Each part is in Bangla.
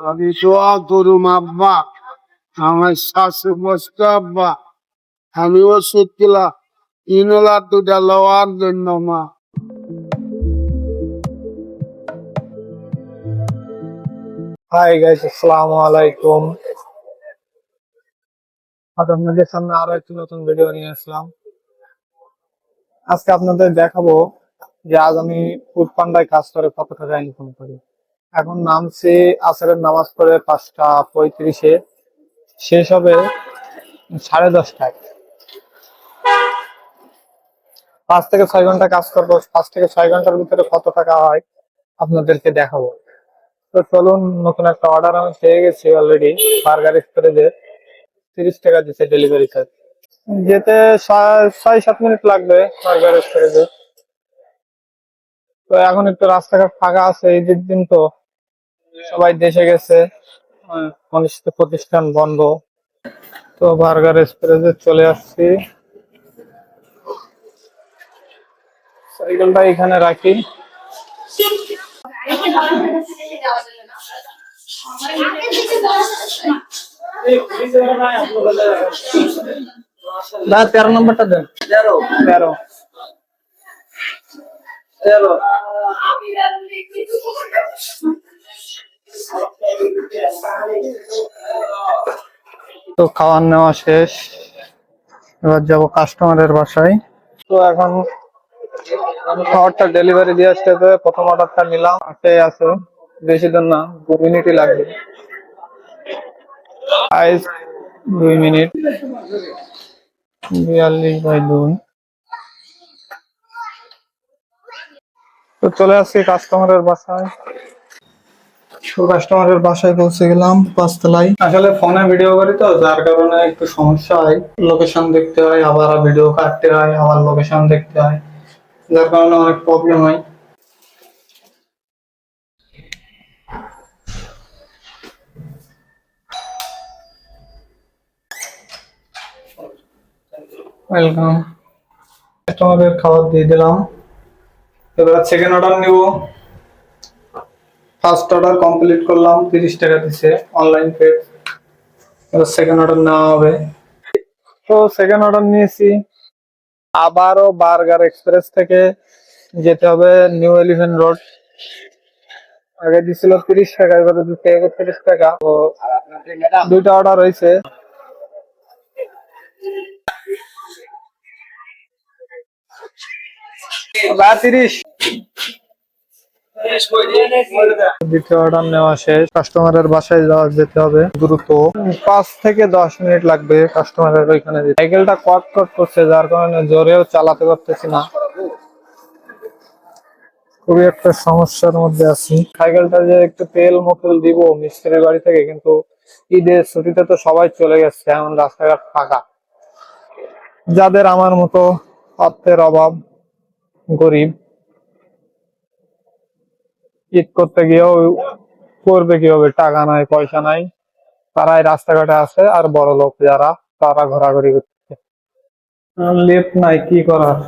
আমি দোয়া আমার শাশু আমি ওষুধ কিলা দুটা লওয়ার জন্য, মা। হাই গাইস আসসালামু আলাইকুম। আপনাদের সামনে আরও একটি নতুন ভিডিও নিয়ে আসলাম। আজকে আপনাদের দেখাবো যে আজ আমি ফুড পান্ডায় কাজ করে কত ইনকাম করি। এখন নামছি আসরের নামাজ পড়ে পাঁচটা পঁয়ত্রিশে। শেষ হবে সাড়ে দশটায়। পাঁচ থেকে ছয় ঘণ্টা কাজ করব। পাঁচ থেকে ছয় ঘণ্টার ভিতরে কত টাকা হয় আপনাদেরকে দেখাবো। তো চলুন, নতুন একটা অর্ডার আমি পেয়ে গেছি অলরেডি বার্গার এক্সপ্রেসে তিরিশ টাকা দিচ্ছে ডেলিভারি চার্জ যেতে ছয়- সাত মিনিট লাগবে বার্গার এক্সপ্রেসে তো এখন একটু রাস্তাঘাট ফাঁকা আছে ঈদের দিন তো সবাই দেশে গেছে। আহ, অনিশ্চিত প্রতিষ্ঠান বন্ধ। তো বার্গার এক্সপ্রেসে চলে আসছি। সাইকেলটা এখানে রাখি। না তেরো নম্বরটা দেন। তেরো। তেরো। তেরো। তো খাওয়ার নেওয়া শেষ। এবার যাব কাস্টমারের বাসায়। তো এখন খাবারটা ডেলিভারি দিয়ে আসতে হবে। প্রথম অর্ডারটা নিলাম। হাতে আছে বেশি দিন না, দু মিনিটই লাগবে। আইস দুই মিনিট। বিয়াল্লিশ বাই দুই। তো চলে আসছি কাস্টমারের বাসায়। কাস্টমারের বাসায় পৌঁছে গেলাম পাঁচতলায়। আসলে ফোনে ভিডিও করি তো, যার কারণে একটু সমস্যা হয়। লোকেশন দেখতে হয়, আবার ভিডিও কাটতে হয়, আবার লোকেশন দেখতে হয়। যার কারণে অনেক প্রবলেম হয়। ওয়েলকাম কাস্টমারের খাবার দিয়ে দিলাম। এবার সেকেন্ড অর্ডার নিব। ফার্স্ট অর্ডার কমপ্লিট করলাম, তিরিশ টাকা দিছে অনলাইন পে সেকেন্ড অর্ডার নেওয়া হবে। তো সেকেন্ড অর্ডার নিয়েছি। আবারও বার্গার এক্সপ্রেস থেকে যেতে হবে নিউ এলিভেন রোড আগে দিছিল তিরিশ টাকা, এবারে দিতে হবে তিরিশ টাকা। তো দুইটা অর্ডার হয়েছে। বা তিরিশ। দ্বিতীয় অর্ডার নেওয়া শেষ। কাস্টমারের বাসায় যাওয়া যেতে হবে। দ্রুত। পাঁচ থেকে দশ মিনিট লাগবে কাস্টমারের ওইখানে সাইকেলটা কট কট করছে, যার কারণে জোরেও চালাতে পারতেছি না। খুবই একটা সমস্যার মধ্যে আছি। সাইকেলটা যে একটু তেল মোটেল দিব মিস্ত্রির বাড়ি থেকে, কিন্তু ঈদের ছুটিতে তো সবাই চলে গেছে, এমন রাস্তাঘাট ফাঁকা। যাদের আমার মতো অর্থের অভাব, গরিব ঈদ করতে গিয়েও করবে কীভাবে? টাকা নাই, পয়সা নাই। তারাই রাস্তাঘাটে আছে আর বড় লোক যারা, তারা ঘোরাঘুরি করছে। লিফট নাই, কি করার?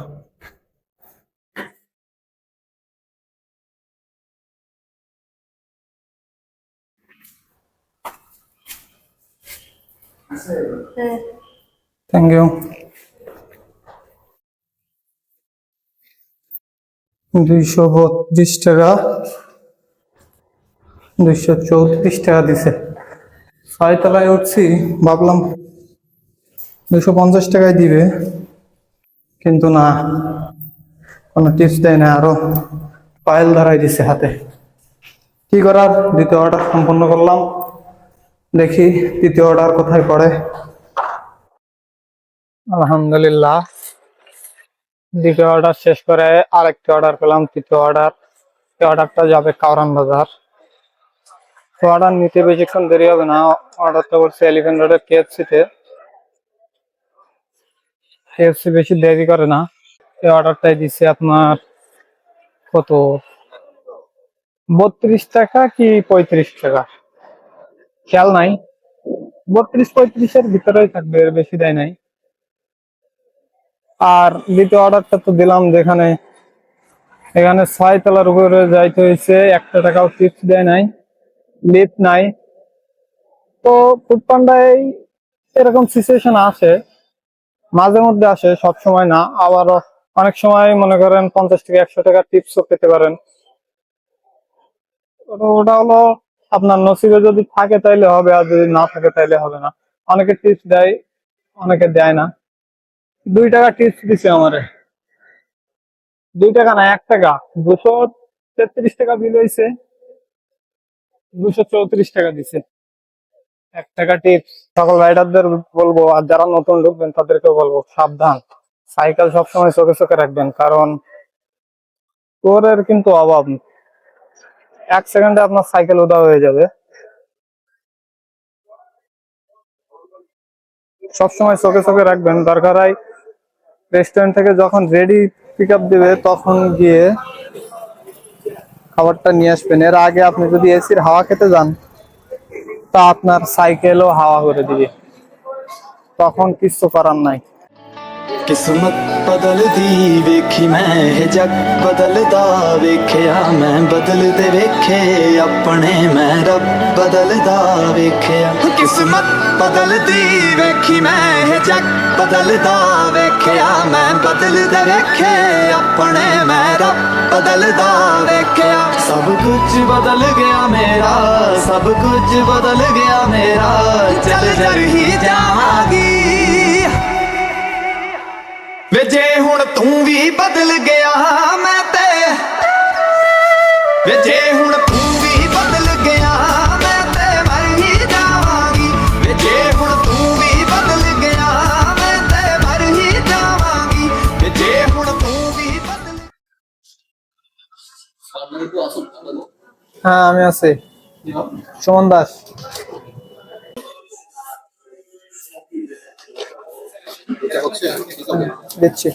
থ্যাংক ইউ দুইশো বত্রিশ টাকা। দুইশো চৌত্রিশ টাকা দিছে। ছয়তলায় উঠছি, ভাবলাম দুশো পঞ্চাশ টাকায় দিবে, কিন্তু না, কোনো টিপস দেয় না, আরও পায়েল ধরাই দিছে হাতে। কি করার? দ্বিতীয় অর্ডার সম্পন্ন করলাম। দেখি তৃতীয় অর্ডার কোথায় পড়ে। আলহামদুলিল্লাহ। দ্বিতীয় অর্ডার শেষ করে আরেকটি অর্ডার পেলাম, তৃতীয় অর্ডার এই অর্ডারটা যাবে কাউরান বাজার। অর্ডার নিতে বেশিক্ষণ দেরি হবে না। অর্ডারটা করছে এলিভেন রোডের কেএফসি তে। কেএফসি বেশি দেরি করে না। এই অর্ডারটাই দিচ্ছে আপনার কত? বত্রিশ টাকা কি পঁয়ত্রিশ টাকা? খেয়াল নাই। বত্রিশ পঁয়ত্রিশের ভিতরেই থাকবে, এর বেশি দেয় নাই। আর দ্বিতীয় অর্ডারটা তো দিলাম যেখানে এখানে ছয় তলার উপরে যাইতে হয়েছে একটা টাকাও টিপস দেয় নাই। লিফট নাই তো ফুড পান্ডায় এরকম সিচুয়েশন আসে, মাঝে মধ্যে আসে, সব সময় না। আবার অনেক সময় মনে করেন পঞ্চাশ থেকে একশো টাকা টিপসও পেতে পারেন। ওটা হলো আপনার নসিবে যদি থাকে তাইলে হবে, আর যদি না থাকে তাইলে হবে না। অনেকে টিপস দেয়, অনেকে দেয় না। দুই টাকা টিপস দিছে আমারে। দুই টাকা না, এক টাকা। দুশো তেত্রিশ টাকা বিল হয়েছে দুশো চৌত্রিশ টাকা দিছে। এক টাকা টিপস সকল রাইডারদের বলব, আর যারা নতুন ঢুকবেন তাদেরকে বলব, সাবধান। সাইকেল সবসময় চোখে চোখে রাখবেন, কারণ চোরের কিন্তু অভাব এক সেকেন্ডে আপনার সাইকেল উদা হয়ে যাবে। সবসময় চোখে চোখে রাখবেন। দরকার হয় রেস্টুরেন্ট থেকে যখন রেডি পিক আপ দিবে, তখন গিয়ে খাবারটা নিয়ে আসবেন এর আগে আপনি যদি এসির হাওয়া খেতে যান তা আপনার সাইকেলও হাওয়া করে দিবে তখন কিছু করার নাই किस्मत बदल दी वेखी मैं जग बदलदा वेखया मैं बदलते वेखे अपने मैं रब बदलदा वेखया किस्मत ਬਦਲਦੀ ਵੇਖੀ ਮੈਂ ਇਹ ਜੱਗ, ਬਦਲਦਾ ਵੇਖਿਆ ਮੈਂ, ਬਦਲਦੇ ਵੇਖੇ ਆਪਣੇ ਮੈਂ ਰੱਬ ਬਦਲਦਾ ਵੇਖਿਆ। ਸਭ ਕੁਝ ਬਦਲ ਗਿਆ ਮੇਰਾ, ਸਭ ਕੁਝ ਬਦਲ ਗਿਆ ਮੇਰਾ, ਚੱਲ ਜਰ ਹੀ ਜਾਵਾਂਗੀ। ਵੇ ਜੇ ਹੁਣ ਤੂੰ ਵੀ ਬਦਲ ਗਿਆ ਮੈਂ ਤੇ, ਵੇ ਜੇ ਹੁਣ হ্যাঁ আমি আছি। সুমন দাস। দিচ্ছি।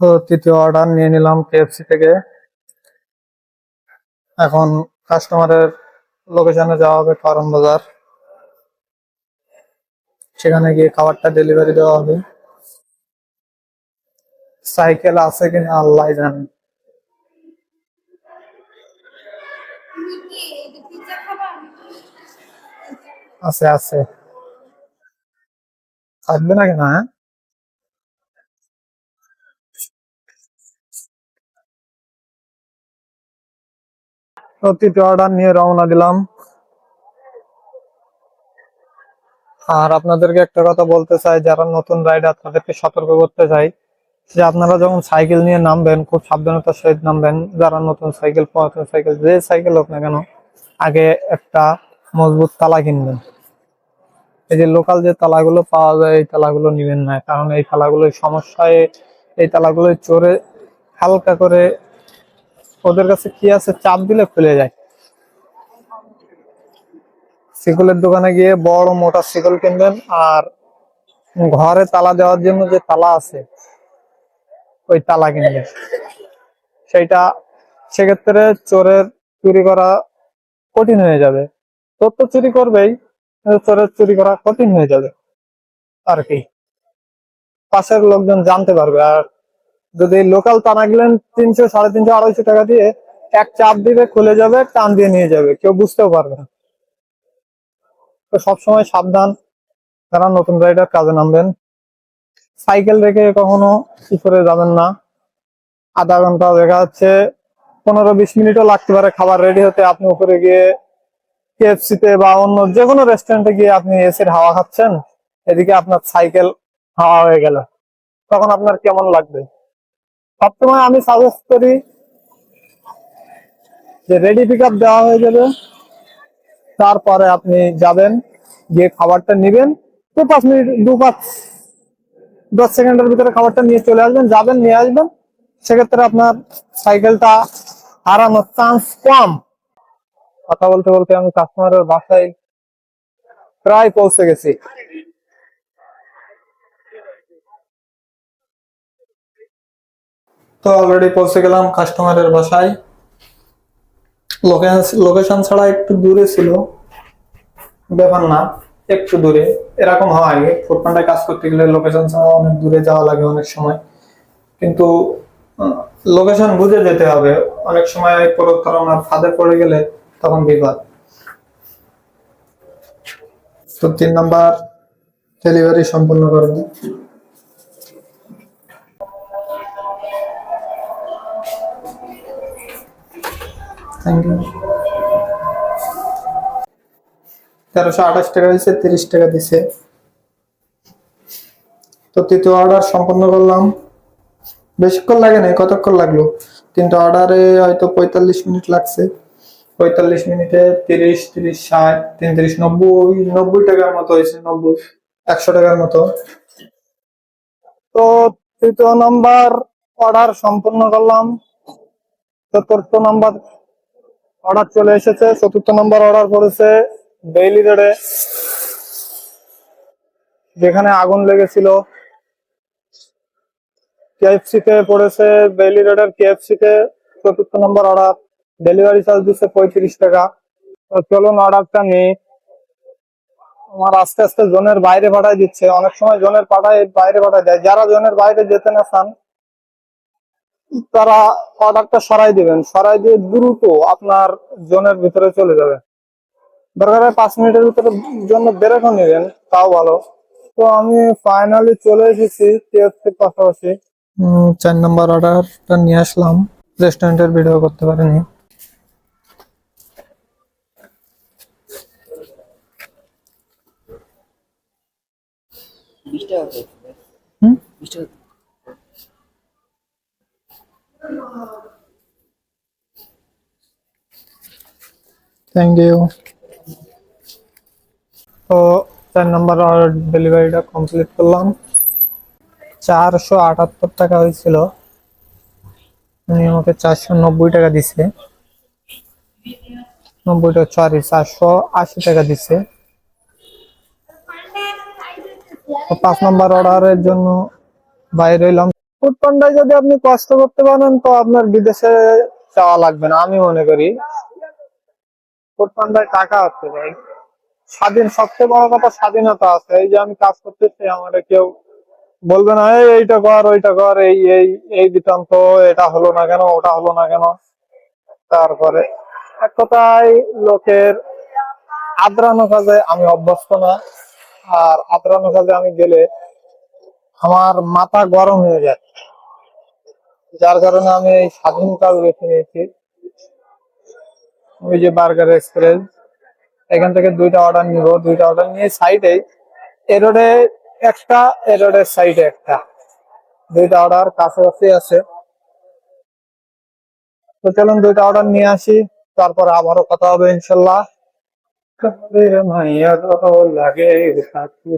তো তৃতীয় অর্ডার নিয়ে নিলাম কেএফসি থেকে। এখন কাস্টমারের লোকেশনে যাওয়া হবে কারণ বাজার। সেখানে গিয়ে খাবারটা ডেলিভারি দেওয়া হবে। সাইকেল আছে কিনা আল্লাহ জানে। আছে আছে। থাকবে না কেন হ্যাঁ? তো অর্ডার নিয়ে রওনা দিলাম। আর আপনাদেরকে একটা কথা বলতে চাই, যারা নতুন রাইডার তাদেরকে সতর্ক করতে চাই যে আপনারা যখন সাইকেল নিয়ে নামবেন, খুব সাবধানতার সহিত নামবেন, যারা নতুন সাইকেল পুরাতন সাইকেল যে সাইকেল হোক না কেন, আগে একটা মজবুত তালা কিনবেন। এই যে লোকাল যে তালাগুলো পাওয়া যায়, এই তালাগুলো নিবেন না, কারণ এই তালাগুলোর সমস্যায়, এই তালাগুলো চোরে হালকা করে, ওদের কাছে কি আছে? চাপ দিলে খুলে যায়। শিকলের দোকানে গিয়ে বড় মোটা শিকল কিনবেন আর ঘরে তালা দেওয়ার জন্য যে তালা আছে, ওই তালা কিনবেন। সেইটা সেক্ষেত্রে চোরের চুরি করা কঠিন হয়ে যাবে। তোর তো চুরি করবেই চোরের চুরি করা কঠিন হয়ে যাবে। আর কি। পাশের লোকজন জানতে পারবে, আর যদি লোকাল তানা গেলেন তিনশো, সাড়ে তিনশো, আড়াইশো টাকা দিয়ে, এক চাপ দিবে, খুলে যাবে, টান দিয়ে নিয়ে যাবে। কেউ বুঝতেও পারবে না। তো সবসময় সাবধান যারা নতুন রাইডার কাজে নামবেন। সাইকেল রেখে কখনো উপরে যাবেন না। আধা ঘণ্টা দেখা যাচ্ছে, পনেরো বিশ মিনিটও লাগতে পারে খাবার রেডি হতে। আপনি উপরে গিয়ে কেএফসি তে বা অন্য যে কোনো রেস্টুরেন্টে গিয়ে আপনি এসির হাওয়া খাচ্ছেন, এদিকে আপনার সাইকেল হাওয়া হয়ে গেল। তখন আপনার কেমন লাগবে? সবসময় আমি সাজেস্ট করি যে রেডি পিক দেওয়া হয়ে যাবে। তারপরে আপনি যাবেন, গিয়ে খাবারটা নিবেন। দু পাঁচ মিনিট, দু পাঁচ, দশ সেকেন্ডের ভিতরে খাবারটা নিয়ে চলে আসবেন, যাবেন, নিয়ে আসবেন। সেক্ষেত্রে আপনার সাইকেলটা হারানোর চান্স কম। কথা বলতে বলতে আমি কাস্টমারের বাসায় প্রায় পৌঁছে গেছি। তো অলরেডি পৌঁছে গেলাম কাস্টমারের বাসায়। লোকেশন ছাড়া একটু দূরে ছিল। ব্যাপার না, একটু দূরে। এরকম হয় ফুড পান্ডায় কাজ করতে গেলে লোকেশন ছাড়া অনেক দূরে যাওয়া লাগে অনেক সময়। কিন্তু লোকেশন বুঝে যেতে হবে। অনেক সময় প্রতারণার ফাঁদে পড়ে গেলে তখন বিপদ। তো তিন নাম্বার ডেলিভারি সম্পূর্ণ করব থ্যাংক ইউ তেরোশো আঠাশ টাকা হয়েছে, তিরিশ টাকা দিছে। তো তৃতীয় অর্ডার সম্পন্ন করলাম। বেশিক্ষণ লাগে নাই, কতক্ষণ লাগল? তিনটা অর্ডারে হয়তো পঁয়তাল্লিশ মিনিট লাগছে। পঁয়তাল্লিশ মিনিটে তিরিশ তিরিশ, ষাট তিরিশ নব্বই নব্বই টাকার মতো হয়েছে, নব্বই, একশো টাকার মতো। তো তৃতীয় নাম্বার অর্ডার সম্পূর্ণ করলাম। চতুর্থ নাম্বার অর্ডার চলে এসেছে, চতুর্থ নম্বর অর্ডার করেছে ডেইলি রেডে যেখানে আগুন লেগেছিল। কেএফসি তে পড়েছে বেলি রোডের কেএফসি তে চতুর্থ নম্বর অর্ডার। ডেলিভারি চার্জ দিচ্ছে পঁয়ত্রিশ টাকা। চলুন অর্ডারটা নিই। আমার আস্তে আস্তে জোনের বাইরে পাঠাই দিচ্ছে। অনেক সময় জোনের পাঠায়, বাইরে পাঠায় দেয়। যারা জোনের বাইরে যেতে না চান তারা অর্ডারটা সরাই দিবেন। সরাই দিয়ে দ্রুত আপনার জোনের ভিতরে চলে যাবে। দরকার হয় পাঁচ মিনিটের ভিতরে জন্য বেরোনো নেবেন তাও ভালো। তো আমি ফাইনালি চলে এসেছি কেএফসির পাশাপাশি। চার নম্বর অর্ডারটা নিয়ে আসলাম। রেস্টুরেন্টের ভিডিও করতে পারিনি। হুম? থ্যাংক ইউ তো চার নম্বর ডেলিভারিটা কমপ্লিট করলাম। চারশো আটাত্তর টাকা হয়েছিল। উনি আমাকে চারশো নব্বই টাকা দিছে। নব্বই টাকা সরি চারশো আশি টাকা দিছে। পাঁচ নম্বর অর্ডারের জন্য বাইরে এলাম ফুড পান্ডায় যদি আপনি কষ্ট করতে পারেন, তো আপনার বিদেশে যাওয়া লাগবে না, আমি মনে করি। ফুড টাকা আছে ভাই। স্বাধীন, সবচেয়ে বড় কথা স্বাধীনতা আছে। এই যে আমি কাজ করতেছি, আমার কেউ বলবে না, এই, এইটা কর, ওইটা কর, এই এই এই দিতাম এটা হলো না কেন, ওটা হলো না কেন? তারপরে এক কথায় লোকের আদ্রানো কাজে আমি অভ্যস্ত না, আর আদ্রানো কাজে আমি গেলে আমার মাথা গরম হয়ে যায়। যার কারণে আমি এই স্বাধীন কাজ বেছে নিয়েছি। ওই যে বার্গার এক্সপ্রেস, এখান থেকে দুইটা অর্ডার নিব, দুইটা অর্ডার নিয়ে সাইডে এ রোডে একটা এ রোডের সাইডে একটা। দুইটা অর্ডার কাছাকাছি আছে। তো চলুন দুইটা অর্ডার নিয়ে আসি, তারপর আবারও কথা হবে ইনশাল্লাহ। মাইয়া লাগে সাথে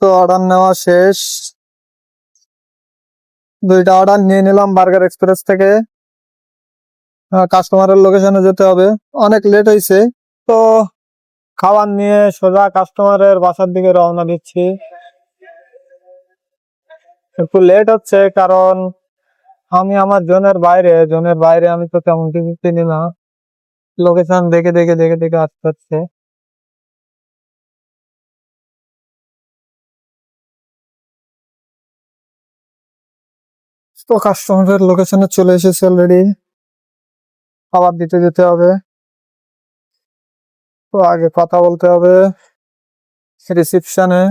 তো অর্ডার নেওয়া শেষ। দুইটা অর্ডার নিয়ে নিলাম বার্গার এক্সপ্রেস থেকে। কাস্টমারের লোকেশনে যেতে হবে। অনেক লেট হয়েছে তো খাবার নিয়ে সোজা কাস্টমারের বাসার দিকে রওনা দিচ্ছি। একটু লেট হচ্ছে কারণ আমি আমার জোনের বাইরে। জোনের বাইরে আমি তো তেমন কিছু চিনি না। লোকেশন দেখে দেখে দেখে দেখে আসতে হচ্ছে। তো কাস্টমারের লোকেশনে চলে এসেছে অলরেডি আবার দিতে যেতে হবে। তো আগে কথা বলতে হবে রিসিপশনে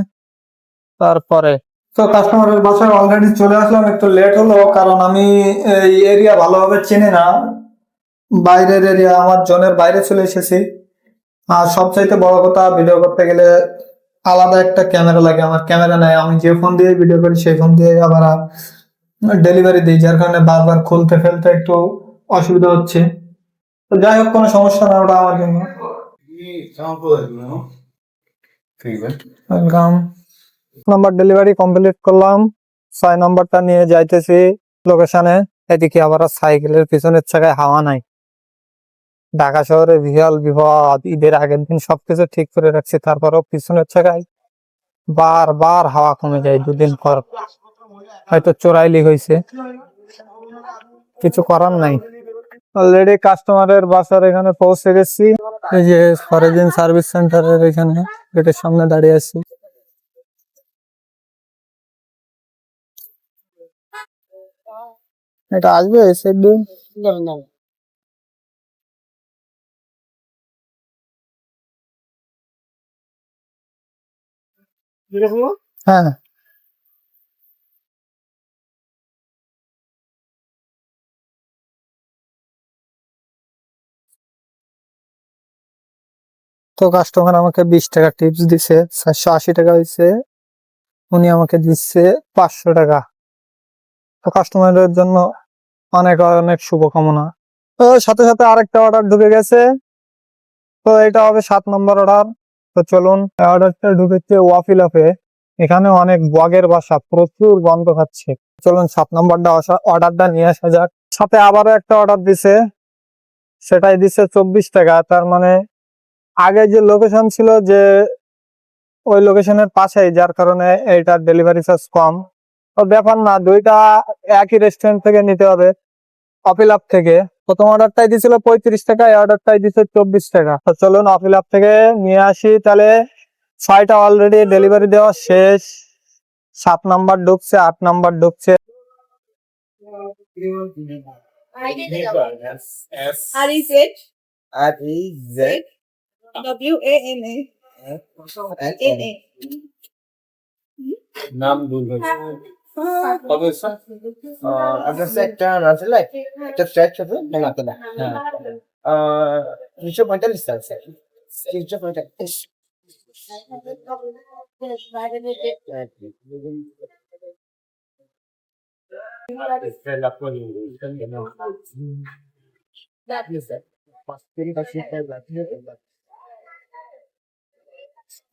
তারপরে তো কাস্টমারের বাসায় অলরেডি চলে আসলাম, একটু লেট হলো, কারণ আমি এই এরিয়া ভালোভাবে চিনি না। বাইরের এরিয়া আমার জনের বাইরে চলে এসেছি। আর সবচাইতে বড় কথা ভিডিও করতে গেলে আলাদা একটা ক্যামেরা লাগে। আমার ক্যামেরা নাই, আমি যে ফোন দিয়ে ভিডিও করি, সেই ফোন দিয়ে আবার ডেলিভারি দিই যার কারণে বারবার খুলতে ফেলতে একটু অসুবিধা হচ্ছে। তো যাই হোক কোনো সমস্যা না ওটা আমার জন্য। ওয়েলকাম নাম্বার ডেলিভারি কমপ্লিট করলাম। ছয় নাম্বারটা নিয়ে যাইতেছি লোকেশনে এদিকে আবার সাইকেলের পিছনের চাকায় হাওয়া নাই। ঢাকা শহরে বিশাল বিপদ ঈদের আগের দিন সবকিছু ঠিক করে রাখছি তারপরও পিছনের চাকায় বারবার হাওয়া কমে যায় দুদিন পর। হয়তো চোরাইলি হয়েছে কিছু করার নাই। অলরেডি কাস্টমারের বাসার এখানে পৌঁছে গেছি। এই যে ফরেজিন সার্ভিস সেন্টারের এখানে গেটের সামনে দাঁড়িয়ে আছি। এটা আসবে সেদিন হ্যাঁ। তো কাস্টমার আমাকে বিশ টাকা টিপস দিছে, চারশো আশি টাকা হয়েছে উনি আমাকে দিচ্ছে পাঁচশো টাকা। তো কাস্টমারের জন্য অনেক অনেক শুভকামনা। তো সাথে সাথে আরেকটা অর্ডার ঢুকে গেছে। তো এটা হবে সাত নম্বর অর্ডার তো চলুন অর্ডারটা ঢুকেছে ওয়াফিলাফে এখানে অনেক বগের বাসা, প্রচুর গন্ধ খাচ্ছে। চলুন সাত নম্বরটা অর্ডারটা নিয়ে আসা যাক। সাথে আবারও একটা অর্ডার দিছে। সেটাই দিছে চব্বিশ টাকা, তার মানে আগে যে লোকেশন ছিল যে ওই লোকেশনের পাশেই যার কারণে এইটার ডেলিভারি চার্জ কম। তো ব্যাপার না দুইটা একই রেস্টুরেন্ট থেকে নিতে হবে অপিল আপ থেকে। প্রথম অর্ডারটাই দিছিল পঁয়ত্রিশ টাকা এই অর্ডারটাই দিচ্ছে চব্বিশ টাকা। তো চলুন অপিল আপ থেকে নিয়ে আসি তাহলে ছয়টা অলরেডি ডেলিভারি দেওয়া শেষ। সাত নাম্বার ঢুকছে আট নাম্বার ঢুকছে। R E Z. R E Z W A N A. N A. নাম ভুল হয়েছে কবে স্যার আপনার স্যার একটা আছে লাইক একটা স্ট্রেচ হবে না না না হ্যাঁ তিনশো পঁয়তাল্লিশ স্যার স্যার তিনশো পঁয়তাল্লিশ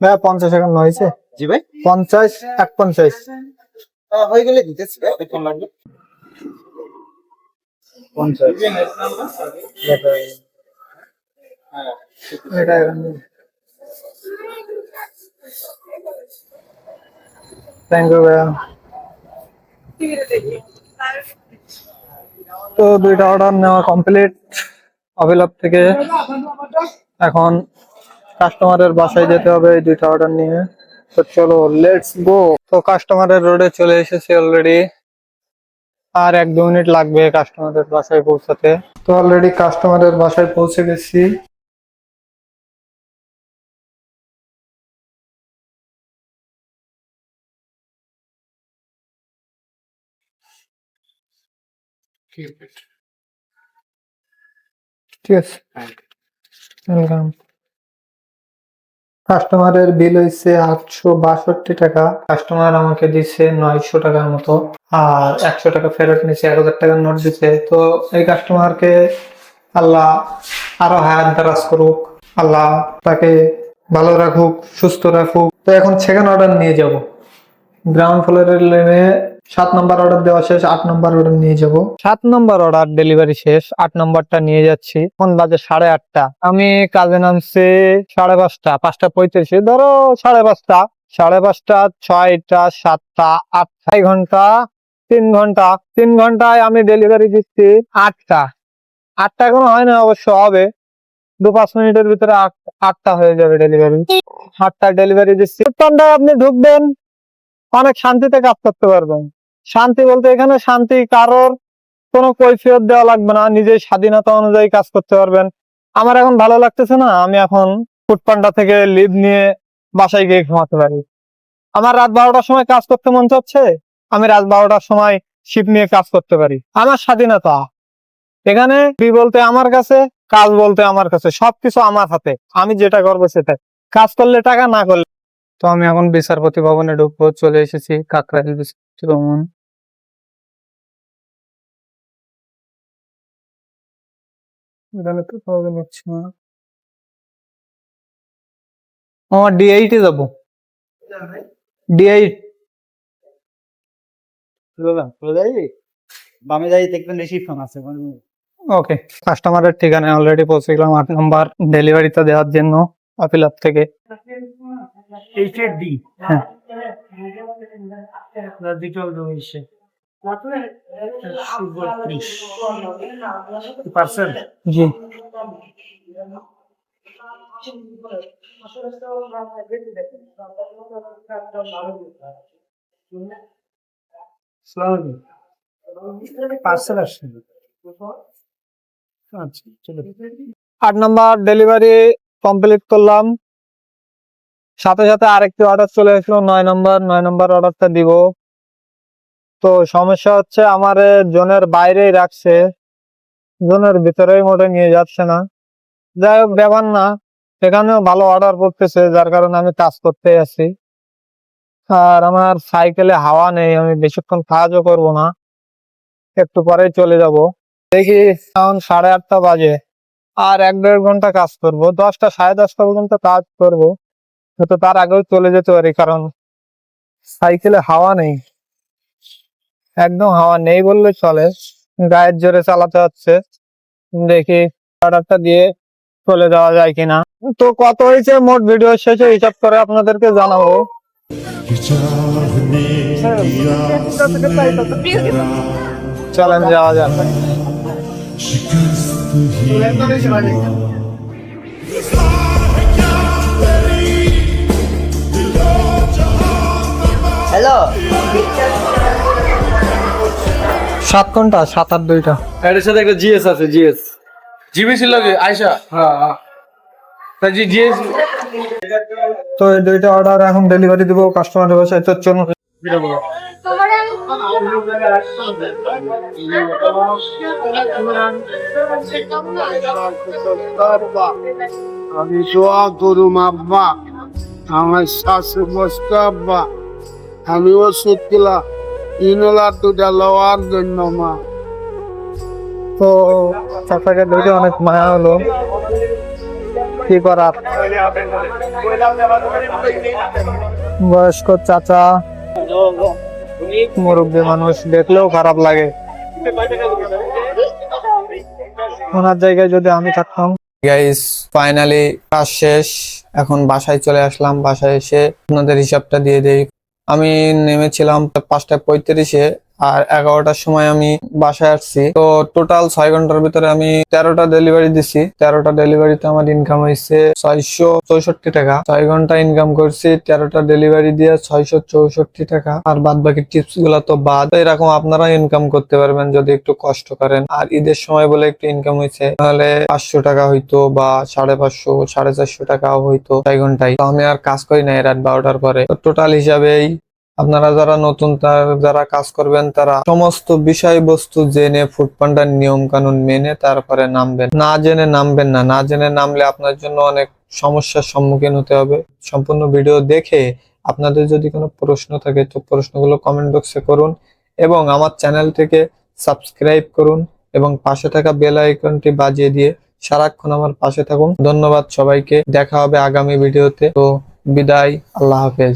ভাইয়া পঞ্চাশ একান্ন হয়েছে। জি ভাই। পঞ্চাশ এক পঞ্চাশ হয়ে গেলে দিতেছি দেখুন লাগবে। পঞ্চাশ। এটা থ্যাংক ইউ ভাইয়া। তো দুইটা অর্ডার নেওয়া কমপ্লিট অভিলাপ থেকে এখন কাস্টমারের বাসায় যেতে হবে এই দুইটা অর্ডার নিয়ে। তো চলো লেটস গো তো কাস্টমারের রোডে চলে এসেছি অলরেডি আর এক দু মিনিট লাগবে কাস্টমারের বাসায় পৌঁছাতে। তো অলরেডি কাস্টমারের বাসায় পৌঁছে গেছি। ঠিক আছে। ওয়েলকাম কাস্টমারের বিল হয়েছে আটশো বাষট্টি টাকা। কাস্টমার আমাকে দিচ্ছে নয়শো টাকার মতো। আর একশো টাকা ফেরত নিচ্ছে এক হাজার টাকার নোট দিচ্ছে তো এই কাস্টমারকে আল্লাহ আরও হায়াত দারাজ করুক। আল্লাহ তাকে ভালো রাখুক, সুস্থ রাখুক। তো এখন সেকেন্ড অর্ডার নিয়ে যাব। গ্রাউন্ড ফ্লোরের লেনে সাত নম্বর অর্ডার দেওয়া শেষ, আট নম্বর অর্ডার নিয়ে যাব। সাত নম্বর অর্ডার ডেলিভারি শেষ, আট নম্বরটা নিয়ে যাচ্ছি। এখন বাজে সাড়ে আটটা। আমি কাজে নামছি সাড়ে পাঁচটা পাঁচটা পঁয়ত্রিশে। ধরো সাড়ে পাঁচটা। সাড়ে পাঁচটা, ছয়টা, সাতটা, আটটা। এই ঘণ্টা, তিন ঘণ্টা। তিন ঘন্টায় আমি ডেলিভারি দিচ্ছি আটটা। আটটা এখনও হয় না, অবশ্য হবে। দু পাঁচ মিনিটের ভিতরে আট- আটটা হয়ে যাবে ডেলিভারি আটটা ডেলিভারি দিচ্ছি। আপনি ঢুকবেন। অনেক শান্তিতে কাজ করতে পারবেন। শান্তি বলতে এখানে শান্তি কারোর কোনো কৈফিয়ত দেওয়া লাগবে না। নিজের স্বাধীনতা অনুযায়ী কাজ করতে পারবেন। আমার এখন ভালো লাগতেছে না, আমি এখন ফুটপান্ডা থেকে লিভ নিয়ে বাসায় গিয়ে ঘুমাতে পারি। আমার রাত বারোটার সময় কাজ করতে মন চাচ্ছে, আমি রাত বারোটার সময় শিপ নিয়ে কাজ করতে পারি। আমার স্বাধীনতা। এখানে বি বলতে আমার কাছে, কাজ বলতে আমার কাছে, সবকিছু আমার হাতে। আমি যেটা করব সেটা কাজ করলে টাকা, না করলে তো আমি এখন বিচারপতি ভবনে ঢুকবো, চলে এসেছি কাকরাইল বিচারপতি এখানে তো কাউকে নিচ্ছি না। আমার ডি এইটে যাব। ডি এইট বামে যাই দেখবেন রিসিপশন আছে ওকে কাস্টমারের ঠিকানায় অলরেডি পৌঁছে গেলাম। আট নম্বর ডেলিভারিতে দেওয়ার জন্য আপিলাপ থেকে। এইচের ডি হ্যাঁ। রয়েছে পার্সেল জি। পার্সেল আসছে আচ্ছা আট নম্বর ডেলিভারি কমপ্লিট করলাম। সাথে সাথে আরেকটি অর্ডার চলে আসলো নয় নম্বর নয় নম্বর অর্ডারটা দিব। তো সমস্যা হচ্ছে আমার জোনের বাইরেই রাখছে। জোনের ভিতরেই মোটে নিয়ে যাচ্ছে না। যাই হোক, ব্যাপার না। সেখানেও ভালো অর্ডার করতেছে যার কারণে আমি কাজ করতে আছি। আর আমার সাইকেলে হাওয়া নেই, আমি বেশিক্ষণ কাজও করব না। একটু পরেই চলে যাব। দেখি এখন সাড়ে আটটা বাজে। আর এক দেড় ঘণ্টা কাজ করব। দশটা, সাড়ে দশটা পর্যন্ত কাজ করব। তো তার আগেও চলে যেতে পারি, কারণ সাইকেলে হাওয়া নেই। একদম হাওয়া নেই বললে চলে। গায়ের জোরে চালাতে হচ্ছে। দেখি অর্ডারটা দিয়ে চলে যাওয়া যায় কিনা। তো কত হয়েছে মোট ভিডিও শেষে হিসাব করে আপনাদেরকে জানাব। চলেন, যাওয়া যাক। হ্যালো সাত ঘণ্টা সাত আট দুইটা। এটার সাথে একটা জিএস আছে জিএস। জিবি ছিল কি আয়সা হ্যাঁ হ্যাঁ। তা জি জিএস তো এই দুইটা অর্ডার এখন ডেলিভারি দিব কাস্টমারের বাসায় তো চলুন আমি দোয়া করুম আব্বা। আমার শাশু বসতো আব্বা। আমি ওষুধ কিলা ইনলা দুটা লওয়ার জন্য মা তো চাচাকে দেখে অনেক মায়া হলো। কি করার? বয়স্ক চাচা মুরব্বী মানুষ দেখলেও খারাপ লাগে। ওনার জায়গায় যদি আমি থাকতাম। গাইস ফাইনালি কাজ শেষ। এখন বাসায় চলে আসলাম। বাসায় এসে আপনাদের হিসাবটা দিয়ে দেই। আমি নেমেছিলাম পাঁচটা পঁয়ত্রিশে। আর এগারোটার সময় আমি বাসায় আসছি। তো টোটাল ছয় ঘণ্টার ভিতরে আমি তেরোটা ডেলিভারি দিছি। তেরোটা ডেলিভারিতে আমার ইনকাম হয়েছে ছয়শো চৌষট্টি টাকা। ছয় ঘণ্টা ইনকাম করছি, তেরোটা ডেলিভারি দিয়ে ছয়শো চৌষট্টি টাকা। আর বাদ বাকি টিপসগুলা তো বাদ এরকম আপনারা ইনকাম করতে পারবেন যদি একটু কষ্ট করেন। আর ঈদের সময় বলে একটু ইনকাম হয়েছে, তাহলে পাঁচশো টাকা হইতো বা সাড়ে পাঁচশো, সাড়ে চারশো টাকাও হইতো ছয় ঘন্টায়। তো আমি আর কাজ করি নাই রাত বারোটার পরে। তো টোটাল হিসাবেই আপনারা যারা নতুন, তার, যারা কাজ করবেন, তারা সমস্ত বিষয়বস্তু জেনে ফুড পান্ডার নিয়ম কানুন মেনে তারপরে নামবেন। না জেনে নামবেন না। না জেনে নামলে আপনার জন্য অনেক সমস্যার সম্মুখীন হতে হবে। সম্পূর্ণ ভিডিও দেখে আপনাদের যদি কোনো প্রশ্ন থাকে, তো প্রশ্নগুলো কমেন্ট বক্সে করুন এবং আমার চ্যানেল থেকে সাবস্ক্রাইব করুন এবং পাশে থাকা বেল আইকনটি বাজিয়ে দিয়ে সারাক্ষণ আমার পাশে থাকুন। ধন্যবাদ সবাইকে। দেখা হবে আগামী ভিডিওতে। তো বিদায়। আল্লাহ হাফেজ।